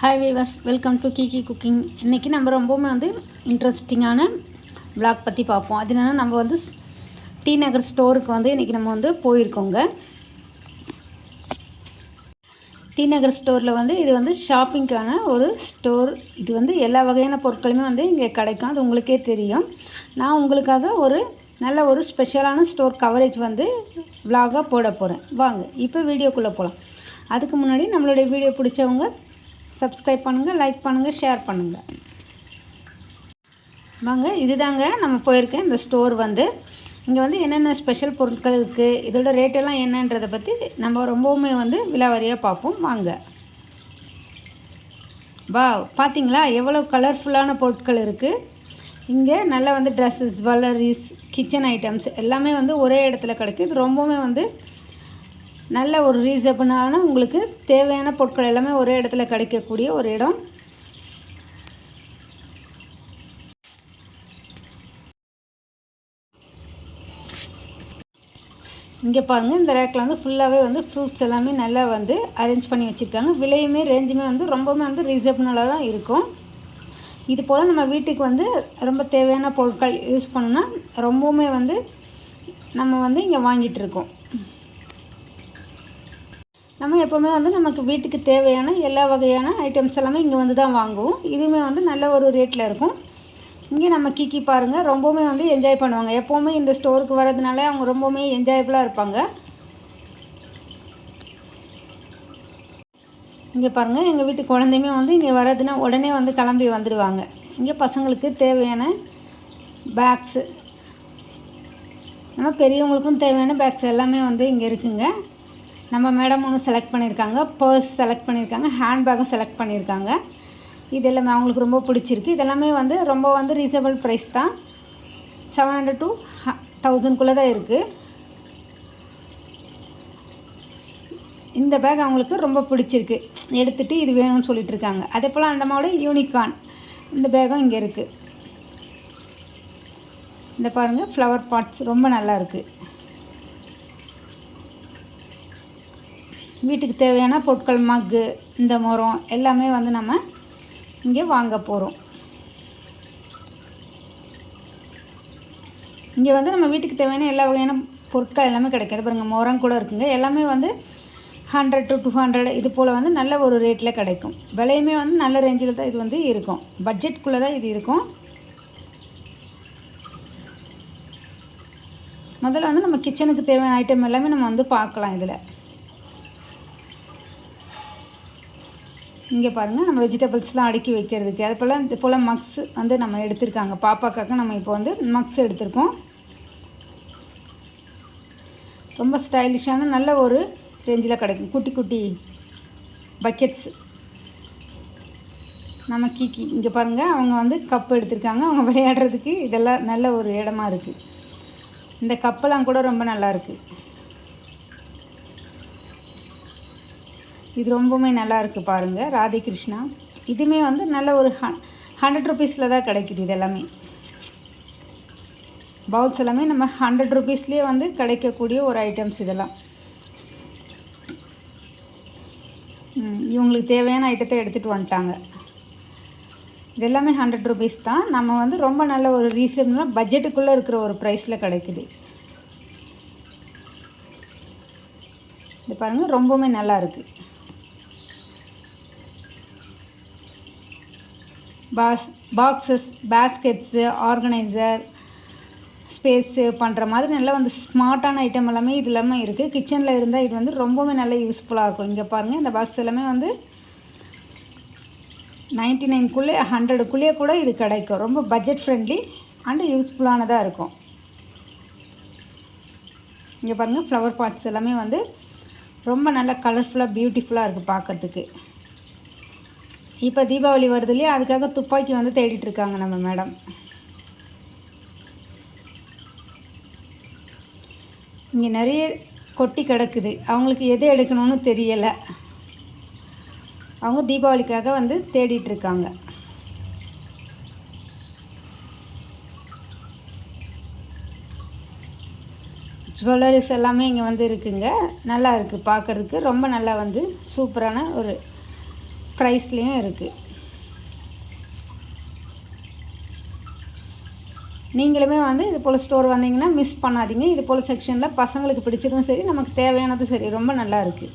Hi viewers welcome to Kiki cooking இன்றைக்கி நம்ம ரொம்பவுமே வந்து இன்ட்ரெஸ்டிங்கான vlog பற்றி பார்ப்போம். அது என்னென்னா நம்ம வந்து ஸ்- டி நகர் ஸ்டோருக்கு வந்து இன்றைக்கி நம்ம வந்து போயிருக்கோங்க. டி நகர் ஸ்டோரில் வந்து இது வந்து ஷாப்பிங்க்கான ஒரு ஸ்டோர் இது வந்து எல்லா வகையான பொருட்களுமே வந்து இங்கே கிடைக்கும். அது உங்களுக்கே தெரியும். நான் உங்களுக்காக ஒரு நல்ல ஒரு ஸ்பெஷலான ஸ்டோர் கவரேஜ் வந்து விலாகாக போட போகிறேன் வாங்க இப்போ வீடியோக்குள்ளே போகலாம் அதுக்கு முன்னாடி நம்மளுடைய வீடியோ பிடிச்சவங்க சப்ஸ்கிரைப் பண்ணுங்கள் லைக் பண்ணுங்கள் ஷேர் பண்ணுங்கள் வாங்க இதுதாங்க நம்ம போயிருக்கேன் இந்த ஸ்டோர் வந்து. இங்கே வந்து என்னென்ன ஸ்பெஷல் பொருட்கள் இருக்குது இதோட ரேட்டெல்லாம் என்னன்றதை பற்றி நம்ம ரொம்பவுமே வந்து விலாவாரியாக பார்ப்போம். வாங்க. வா பார்த்தீங்களா எவ்வளோ கலர்ஃபுல்லான பொருட்கள் இருக்குது இங்கே நல்லா வந்து ட்ரெஸ்ஸஸ் ஜுவல்லரிஸ் கிச்சன் ஐட்டம்ஸ் எல்லாமே வந்து ஒரே இடத்துல கிடைக்கும். இது ரொம்பவுமே வந்து நல்ல ஒரு ரீசனபிளான உங்களுக்கு தேவையான பொருட்கள் எல்லாமே ஒரே இடத்துல கிடைக்கக்கூடிய ஒரு இடம். இங்கே பாருங்கள் இந்த ரேக்கில் வந்து ஃபுல்லாகவே வந்து ஃப்ரூட்ஸ் எல்லாமே நல்லா வந்து அரேஞ்ச் பண்ணி வச்சுருக்காங்க. விலையுமே ரேஞ்சுமே வந்து ரொம்பவுமே வந்து ரீசனபிளாக தான் இருக்கும். இது போல் நம்ம வீட்டுக்கு வந்து ரொம்ப தேவையான பொருட்கள் யூஸ் பண்ணோன்னா ரொம்பவுமே வந்து நம்ம வந்து இங்கே வாங்கிட்டு இருக்கோம். நம்ம எப்போவுமே வந்து நமக்கு வீட்டுக்கு தேவையான எல்லா வகையான ஐட்டம்ஸ் எல்லாமே இங்கே வந்து தான் வாங்குவோம். இதுவுமே வந்து நல்ல ஒரு ரேட்டில் இருக்கும். இங்கே நம்ம கீக்கி பாருங்கள் ரொம்பவுமே வந்து என்ஜாய் பண்ணுவாங்க. எப்போவுமே இந்த ஸ்டோருக்கு வர்றதுனால அவங்க ரொம்பவுமே என்ஜாயபுளாக இருப்பாங்க. இங்கே பாருங்கள் எங்கள் வீட்டு குழந்தையுமே வந்து இங்கே வர்றதுன்னா உடனே வந்து கிளம்பி வந்துடுவாங்க. இங்கே பசங்களுக்கு தேவையான பேக்ஸு நம்ம பெரியவங்களுக்கும் தேவையான பேக்ஸ் எல்லாமே வந்து இங்கே இருக்குங்க. நம்ம மேடம் ஒன்று செலக்ட் பண்ணியிருக்காங்க பர்ஸ் செலக்ட் பண்ணியிருக்காங்க ஹேண்ட்பேக்கும் செலக்ட் பண்ணியிருக்காங்க இது எல்லாமே அவங்களுக்கு ரொம்ப பிடிச்சிருக்கு. இதெல்லாமே வந்து ரொம்ப வந்து ரீசனபிள் ப்ரைஸ் தான். செவன் ஹண்ட்ரட் டு தௌசண்ட்குள்ளே தான் இருக்குது இந்த பேக் அவங்களுக்கு ரொம்ப பிடிச்சிருக்கு. எடுத்துகிட்டு இது வேணும்னு சொல்லிட்டு இருக்காங்க. அதே போல் அந்த மாதிரி யூனிகான் இந்த பேக்கும் இங்கே இருக்குது இந்த பாருங்கள் ஃப்ளவர் பாட்ஸ் ரொம்ப நல்லா இருக்குது வீட்டுக்கு தேவையான பொருட்கள் மக்கு இந்த மரம் எல்லாமே வந்து நம்ம இங்கே வாங்க போகிறோம் இங்கே வந்து நம்ம வீட்டுக்கு தேவையான எல்லா வகையான பொருட்கள் எல்லாமே கிடைக்காது பாருங்கள் மரம் கூட இருக்குங்க. எல்லாமே வந்து ஹண்ட்ரட் டு டூ ஹண்ட்ரட் இது போல் வந்து நல்ல ஒரு ரேட்டில் கிடைக்கும். விலையுமே வந்து நல்ல ரேஞ்சில் தான் இது வந்து இருக்கும். பட்ஜெட்குள்ளே தான் இது இருக்கும். முதல்ல வந்து நம்ம கிச்சனுக்கு தேவையான ஐட்டம் எல்லாமே நம்ம வந்து பார்க்கலாம் இதில். இங்கே பாருங்கள் நம்ம வெஜிடபிள்ஸ்லாம் அடுக்கி வைக்கிறதுக்கு. அது போல் இது போல் மக்ஸ் வந்து நம்ம எடுத்திருக்காங்க. பாப்பாக்காக நம்ம இப்போ வந்து மக்ஸ் எடுத்திருக்கோம். ரொம்ப ஸ்டைலிஷான நல்ல ஒரு ரேஞ்சில் கிடைக்கும். குட்டி குட்டி பக்கெட்ஸ் நம்ம கீக்கி இங்கே பாருங்கள் அவங்க வந்து கப் எடுத்திருக்காங்க. அவங்க விளையாடுறதுக்கு இதெல்லாம் நல்ல ஒரு இடமா இருக்குது இந்த கப்பெல்லாம் கூட ரொம்ப நல்லா இது ரொம்பவுமே நல்லா இருக்குது பாருங்கள் ராதே கிருஷ்ணா. இதுவுமே வந்து நல்ல ஒரு ஹ ஹண்ட்ரட் ருபீஸில் தான் கிடைக்குது இது எல்லாமே பவுல்ஸ் எல்லாமே நம்ம ஹண்ட்ரட் ருபீஸ்லேயே வந்து கிடைக்கக்கூடிய ஒரு ஐட்டம்ஸ் இதெல்லாம். இவங்களுக்கு தேவையான ஐட்டத்தை எடுத்துகிட்டு வந்துட்டாங்க. இது எல்லாமே ஹண்ட்ரட் ருபீஸ் தான். நம்ம வந்து ரொம்ப நல்ல ஒரு ரீசனாக பட்ஜெட்டுக்குள்ளே இருக்கிற ஒரு ப்ரைஸில் கிடைக்குது. இது பாருங்கள் ரொம்பவுமே நல்லா இருக்குது பாஸ் பாக்ஸஸ் பேஸ்கெட்ஸு ஆர்கனைசர் ஸ்பேஸு பண்ணுற மாதிரி நல்லா வந்து ஸ்மார்ட்டான ஐட்டம் எல்லாமே இது எல்லாமே இருக்குது கிச்சனில் இருந்தால் இது வந்து ரொம்பவே நல்ல யூஸ்ஃபுல்லாக இருக்கும். இங்கே பாருங்கள் இந்த பாக்ஸ் எல்லாமே வந்து நைன்ட்டி நைன்குள்ளே ஹண்ட்ரடுக்குள்ளேயே கூட இது கிடைக்கும். ரொம்ப பட்ஜெட் ஃப்ரெண்ட்லி அண்டு யூஸ்ஃபுல்லானதாக இருக்கும். இங்கே பாருங்கள் ஃப்ளவர் பாட்ஸ் எல்லாமே வந்து ரொம்ப நல்ல கலர்ஃபுல்லாக பியூட்டிஃபுல்லாக இருக்குது பார்க்கறதுக்கு இப்போ தீபாவளி வருது இல்லையா அதுக்காக துப்பாக்கி வந்து தேடிட்டு இருக்காங்க நம்ம மேடம். இங்கே நிறைய கொட்டி கிடக்குது. அவங்களுக்கு எது எடுக்கணும்னு தெரியலை. அவங்க தீபாவளிக்காக வந்து தேடிட்டு இருக்காங்க. ஜுவல்லரிஸ் எல்லாமே இங்கே வந்து இருக்குங்க. நல்லா இருக்குது பார்க்குறதுக்கு ரொம்ப நல்லா வந்து சூப்பரான ஒரு ப்ரைஸ்லேயும் இருக்குது நீங்களுமே வந்து இது போல் ஸ்டோர் வந்தீங்கன்னா மிஸ் பண்ணாதீங்க. இது போல் செக்ஷனில் பசங்களுக்கு பிடிச்சதும் சரி நமக்கு தேவையானதும் சரி. ரொம்ப நல்லா இருக்குது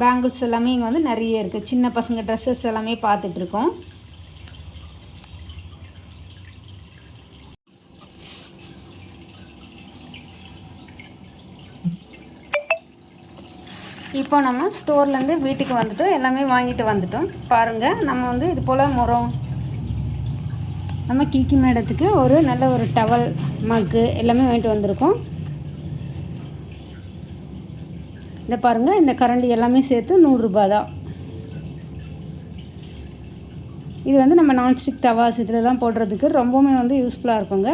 பேங்கிள்ஸ் எல்லாமே இங்கே வந்து நிறைய இருக்குது சின்ன பசங்க ட்ரெஸ்ஸஸ் எல்லாமே பார்த்துட்ருக்கோம் இப்போ நம்ம ஸ்டோர்லேருந்து வீட்டுக்கு வந்துட்டோம் எல்லாமே வாங்கிட்டு வந்துட்டோம். பாருங்கள் நம்ம வந்து இது போல் முறம் நம்ம கீக்கி மேடத்துக்கு ஒரு நல்ல ஒரு டவல் மக்கு எல்லாமே வாங்கிட்டு வந்திருக்கோம். இந்த பாருங்கள் இந்த கரண்டி எல்லாமே சேர்த்து நூறுரூபா தான். இது வந்து நம்ம நான்ஸ்டிக் தவாஸ் இதிலலாம் போடுறதுக்கு ரொம்பவுமே வந்து யூஸ்ஃபுல்லாக இருக்குங்க.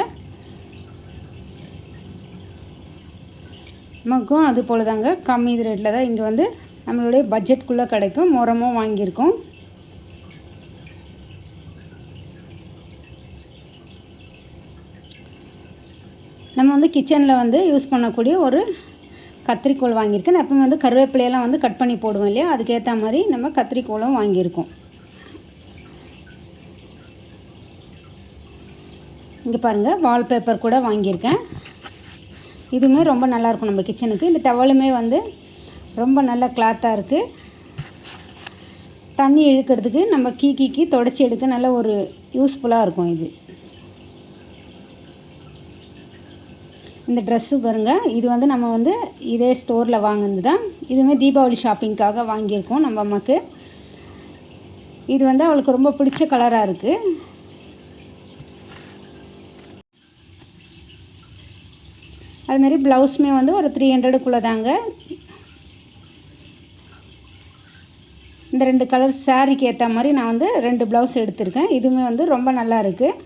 மக்கும். அது போல் தாங்க கம்மி ரேட்டில் தான் இங்கே வந்து நம்மளுடைய பட்ஜெட்குள்ளே கிடைக்கும். முறமும் வாங்கியிருக்கோம். நம்ம வந்து கிச்சனில் வந்து யூஸ் பண்ணக்கூடிய ஒரு கத்திரிக்கோல் வாங்கியிருக்கேன். நான் எப்பவுமே வந்து கருவேப்பிலையெல்லாம் வந்து கட் பண்ணி போடுவோம் இல்லையா? அதுக்கேற்ற மாதிரி நம்ம கத்திரிக்கோலும் வாங்கியிருக்கோம். இங்கே பாருங்கள் வால்பேப்பர் கூட வாங்கியிருக்கேன். இதுவுமே ரொம்ப நல்லாயிருக்கும் நம்ம கிச்சனுக்கு. இந்த டவலுமே வந்து ரொம்ப நல்ல கிளாத்தாக இருக்குது தண்ணி இழுக்கிறதுக்கு நம்ம கீக்கிக்கு தொடச்சி எடுக்க நல்ல ஒரு யூஸ்ஃபுல்லாக இருக்கும் இது. இந்த ட்ரெஸ்ஸு பாருங்கள் இது வந்து நம்ம வந்து இதே ஸ்டோரில் வாங்கினது தான் இதுவுமே தீபாவளி ஷாப்பிங்க்காக வாங்கியிருக்கோம் நம்ம அம்மாவுக்கு இது வந்து அவளுக்கு ரொம்ப பிடிச்ச கலராக இருக்குது அதுமாரி ப்ளவுஸுமே வந்து ஒரு த்ரீ ஹண்ட்ரடுக்குள்ளே தாங்க இந்த ரெண்டு கலர் சாரீக்கு ஏற்ற மாதிரி நான் வந்து ரெண்டு ப்ளவுஸ் எடுத்திருக்கேன். இதுவுமே வந்து ரொம்ப நல்லா இருக்குது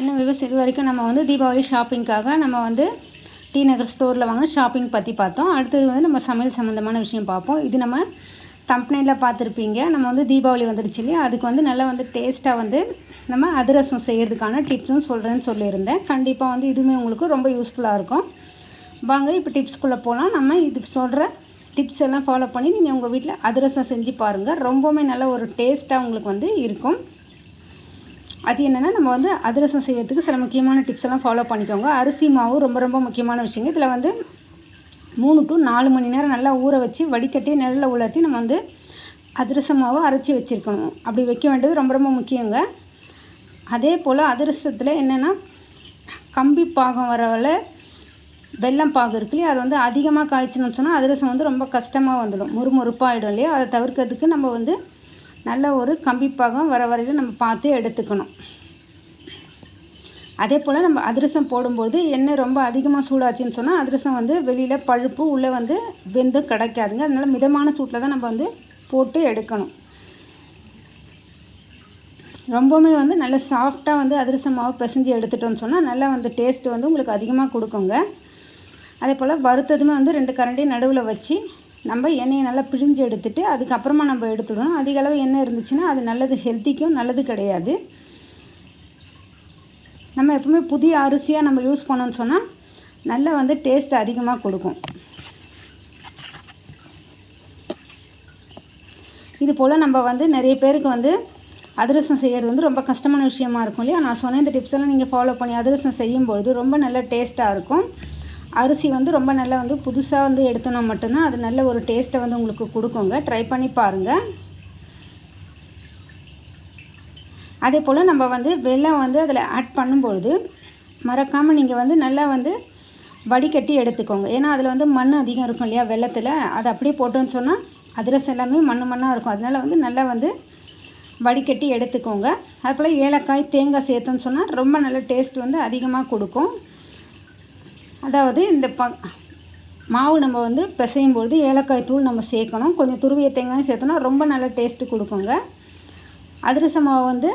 இன்னும் விவசாய இது வரைக்கும் நம்ம வந்து தீபாவளி ஷாப்பிங்க்காக நம்ம வந்து டி நகர் ஸ்டோரில் வாங்க ஷாப்பிங் பற்றி பார்த்தோம். அடுத்தது வந்து நம்ம சமையல் சம்மந்தமான விஷயம் பார்ப்போம். இது நம்ம கம்பெனியில் பார்த்துருப்பீங்க. நம்ம வந்து தீபாவளி வந்துடுச்சு இல்லையா? அதுக்கு வந்து நல்லா வந்து டேஸ்ட்டாக வந்து நம்ம அதிரசம் செய்கிறதுக்கான டிப்ஸும் சொல்கிறேன்னு சொல்லியிருந்தேன். கண்டிப்பாக வந்து இதுவுமே உங்களுக்கு ரொம்ப யூஸ்ஃபுல்லாக இருக்கும். வாங்க இப்போ டிப்ஸ்குள்ளே போகலாம் நம்ம இது சொல்கிற டிப்ஸ் எல்லாம் ஃபாலோ பண்ணி நீங்கள் உங்கள் வீட்டில் அதிரசம் செஞ்சு பாருங்கள் ரொம்பவுமே நல்ல ஒரு டேஸ்ட்டாக உங்களுக்கு வந்து இருக்கும். அது என்னென்னா நம்ம வந்து அதிரசம் செய்யறதுக்கு சில முக்கியமான டிப்ஸ் எல்லாம் ஃபாலோ பண்ணிக்கோங்க. அரிசி மாவு ரொம்ப ரொம்ப முக்கியமான விஷயங்க. இதில் வந்து மூணு டு நாலு மணி நேரம் நல்லா ஊற வச்சு வடிகட்டி நெல்லில் உலர்த்தி நம்ம வந்து அதிரச மாவை அரைச்சி வச்சுருக்கணும். அப்படி வைக்க வேண்டியது ரொம்ப ரொம்ப முக்கியங்க. அதே போல் அதிரசத்தில் என்னென்னா கம்பி பாகம் வரவில் வெல்லம் பாகு இருக்கு இல்லையா? அது வந்து அதிகமாக காய்ச்சணும்னு சொன்னால் அதிரசம் வந்து ரொம்ப கஷ்டமாக வந்துடும். முறுமுறுப்பாகிடும் இல்லையா? அதை தவிர்க்கிறதுக்கு நம்ம வந்து நல்ல ஒரு கம்பி பாகம் வர வரையில் நம்ம பார்த்து எடுத்துக்கணும். அதே போல் நம்ம அதிரசம் போடும்போது எண்ணெய் ரொம்ப அதிகமாக சூடாச்சுன்னு சொன்னால் அதிரசம் வந்து வெளியில் பழுப்பு உள்ளே வந்து வெந்து கிடைக்காதுங்க. அதனால் மிதமான சூட்டில் தான் நம்ம வந்து போட்டு எடுக்கணும். ரொம்பவுமே வந்து நல்ல சாஃப்டாக வந்து அதிரசம் மாவு பிசைஞ்சு எடுத்துட்டோம்னு சொன்னால் நல்லா வந்து டேஸ்ட்டு வந்து உங்களுக்கு அதிகமாக கொடுக்குங்க. அதே போல் வறுத்ததுமே வந்து ரெண்டு கரண்டி நடுவில் வச்சு நம்ம எண்ணெயை நல்லா பிழிஞ்சு எடுத்துகிட்டு அதுக்கப்புறமா நம்ம எடுத்துடணும். அதிக அளவு எண்ணெய் இருந்துச்சுன்னா அது நல்லது ஹெல்த்திக்கும் நல்லது கிடையாது. நம்ம எப்பவுமே புதிய அரிசியாக நம்ம யூஸ் பண்ணோன்னு சொன்னால் நல்லா வந்து டேஸ்ட் அதிகமாக கொடுக்கும். இது போல் நம்ம வந்து நிறைய பேருக்கு வந்து அதிரசம் செய்கிறது வந்து ரொம்ப கஷ்டமான விஷயமா இருக்கும் இல்லையா? நான் சொன்ன இந்த டிப்ஸ் எல்லாம் நீங்கள் ஃபாலோ பண்ணி அதிரசம் செய்யும்பொழுது ரொம்ப நல்ல டேஸ்ட்டாக இருக்கும். அரிசி வந்து ரொம்ப நல்லா வந்து புதுசாக வந்து எடுத்தோம்னா மட்டும்தான் அது நல்ல ஒரு டேஸ்ட்டை வந்து உங்களுக்கு கொடுக்குங்க. ட்ரை பண்ணி பாருங்கள் அதே போல் நம்ம வந்து வெள்ளம் வந்து அதில் ஆட் பண்ணும்பொழுது மறக்காமல் நீங்கள் வந்து நல்லா வந்து வடிகட்டி எடுத்துக்கோங்க. ஏன்னா அதில் வந்து மண் அதிகம் இருக்கும் இல்லையா வெள்ளத்தில் அதை அப்படியே போட்டோன்னு சொன்னால் அதிரசம் எல்லாமே மண் மண்ணாக இருக்கும். அதனால் வந்து நல்லா வந்து வடிகட்டி எடுத்துக்கோங்க. அது போல் ஏலக்காய் தேங்காய் சேர்த்தோன்னு சொன்னால் ரொம்ப நல்ல டேஸ்ட் வந்து அதிகமாக கொடுக்கும். அதாவது இந்த ப மாவு நம்ம வந்து பிசையும் பொழுது ஏலக்காய் தூள் நம்ம சேர்க்கணும். கொஞ்சம் துருவிய தேங்காயும் சேர்த்தோன்னா ரொம்ப நல்ல டேஸ்ட்டு கொடுக்குங்க. அதிரச மாவு வந்து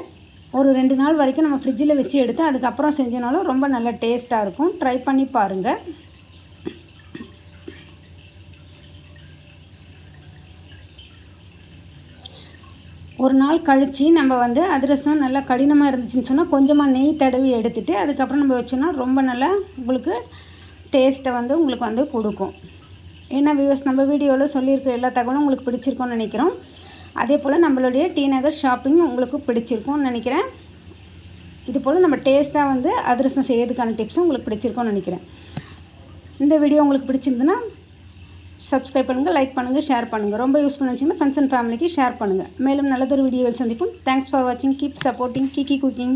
ஒரு ரெண்டு நாள் வரைக்கும் நம்ம ஃப்ரிட்ஜில் வச்சு எடுத்து அதுக்கப்புறம் செஞ்சனாலும் ரொம்ப நல்ல டேஸ்ட்டாக இருக்கும். ட்ரை பண்ணி பாருங்கள் ஒரு நாள் கழித்து நம்ம வந்து அதிரசம் நல்லா கடினமாக இருந்துச்சுன்னு சொன்னால் கொஞ்சமாக நெய் தடவி எடுத்துகிட்டு அதுக்கப்புறம் நம்ம வச்சோன்னா ரொம்ப நல்லா உங்களுக்கு டேஸ்ட்டை வந்து உங்களுக்கு வந்து கொடுக்கும். ஏன்னா வியூஸ் நம்ம வீடியோவில் சொல்லியிருக்கிற எல்லா தகவலும் உங்களுக்கு பிடிச்சிருக்கோன்னு நினைக்கிறோம். அதே போல் நம்மளுடைய டி நகர் ஷாப்பிங் உங்களுக்கு பிடிச்சிருக்கும்னு நினைக்கிறேன். இது போல் நம்ம டேஸ்ட்டாக வந்து அதிரசம் செய்யறதுக்கான டிப்ஸும் உங்களுக்கு பிடிச்சிருக்கும்னு நினைக்கிறேன். இந்த வீடியோ உங்களுக்கு பிடிச்சிருந்துன்னா சப்ஸ்கிரைப் பண்ணுங்கள் லைக் பண்ணுங்கள் ஷேர் பண்ணுங்கள் ரொம்ப யூஸ் பண்ணிச்சிங்கன்னா ஃப்ரெண்ட்ஸ் அண்ட் ஃபேமிலிக்கு ஷேர் பண்ணுங்கள் மேலும் நல்லதொரு வீடியோவில் சந்திப்போம். தேங்க்ஸ் ஃபார் வாட்சிங் கீப் சப்போர்ட்டிங் கிக்கி குக்கிங்